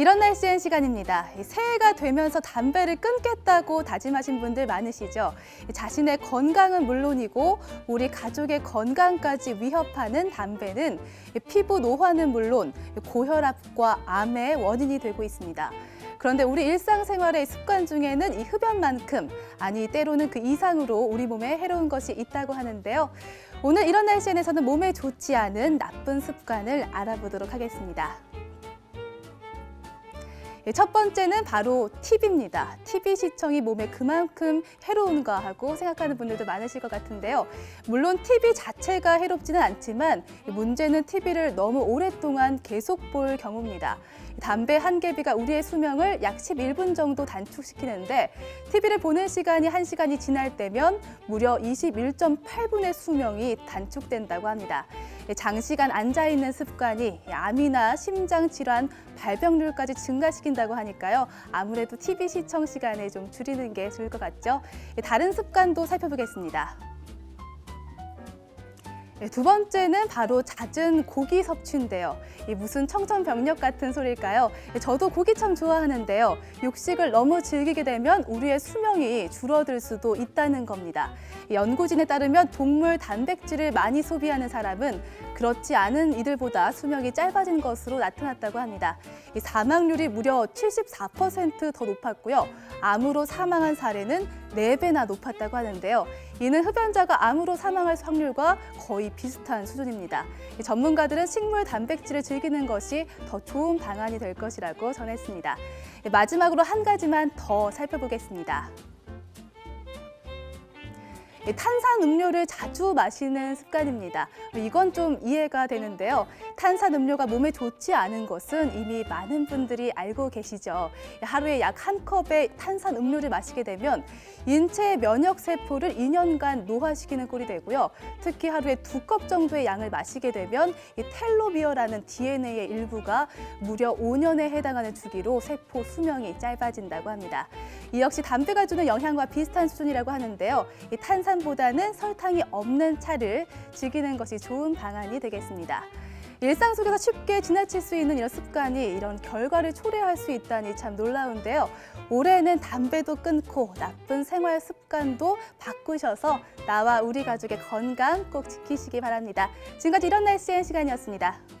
SN 시간입니다. 이 새해가 되면서 담배를 끊겠다고 다짐하신 분들 많으시죠? 이 자신의 건강은 물론이고 우리 가족의 건강까지 위협하는 담배는 이 피부 노화는 물론 이 고혈압과 암의 원인이 되고 있습니다. 그런데 우리 일상생활의 습관 중에는 이 흡연만큼 아니 때로는 그 이상으로 우리 몸에 해로운 것이 있다고 하는데요. 오늘 이런 날씨에서는 몸에 좋지 않은 나쁜 습관을 알아보도록 하겠습니다. 예, 첫 번째는 바로 TV입니다. TV 시청이 몸에 그만큼 해로운가 하고 생각하는 분들도 많으실 것 같은데요. 물론 TV 자체가 해롭지는 않지만 문제는 TV를 너무 오랫동안 계속 볼 경우입니다. 담배 한 개비가 우리의 수명을 약 11분 정도 단축시키는데 TV를 보는 시간이 한시간이 지날 때면 무려 21.8분의 수명이 단축된다고 합니다. 장시간 앉아 있는 습관이 암이나 심장 질환, 발병률까지 증가시킨다 고 하니까요. 아무래도 TV 시청 시간을 좀 줄이는 게 좋을 것 같죠. 다른 습관도 살펴보겠습니다. 네, 두 번째는 바로 잦은 고기 섭취인데요. 이 무슨 청천벽력 같은 소리일까요? 예, 저도 고기 참 좋아하는데요. 육식을 너무 즐기게 되면 우리의 수명이 줄어들 수도 있다는 겁니다. 이 연구진에 따르면 동물 단백질을 많이 소비하는 사람은 그렇지 않은 이들보다 수명이 짧아진 것으로 나타났다고 합니다. 이 사망률이 무려 74%더 높았고요. 암으로 사망한 사례는 네배나 높았다고 하는데요. 이는 흡연자가 암으로 사망할 확률과 거의 비슷한 수준입니다. 이 전문가들은 식물 단백질을 즐기는 것이 더 좋은 방안이 될 것이라고 전했습니다. 예, 마지막으로 한 가지만 더 살펴보겠습니다. 이 탄산 음료를 자주 마시는 습관입니다. 이건 좀 이해가 되는데요. 탄산 음료가 몸에 좋지 않은 것은 이미 많은 분들이 알고 계시죠. 하루에 약 한 컵의 탄산 음료를 마시게 되면 인체의 면역 세포를 2년간 노화시키는 꼴이 되고요. 특히 하루에 두 컵 정도의 양을 마시게 되면 이 텔로비어라는 DNA의 일부가 무려 5년에 해당하는 주기로 세포 수명이 짧아진다고 합니다. 이 역시 담배가 주는 영향과 비슷한 수준이라고 하는데요. 이 탄산 보다는 설탕이 없는 차를 즐기는 것이 좋은 방안이 되겠습니다. 일상 속에서 쉽게 지나칠 수 있는 이런 습관이 이런 결과를 초래할 수 있다니 참 놀라운데요. 올해는 담배도 끊고 나쁜 생활 습관도 바꾸셔서 나와 우리 가족의 건강 꼭 지키시기 바랍니다. 지금까지 이런 날씨의 시간이었습니다.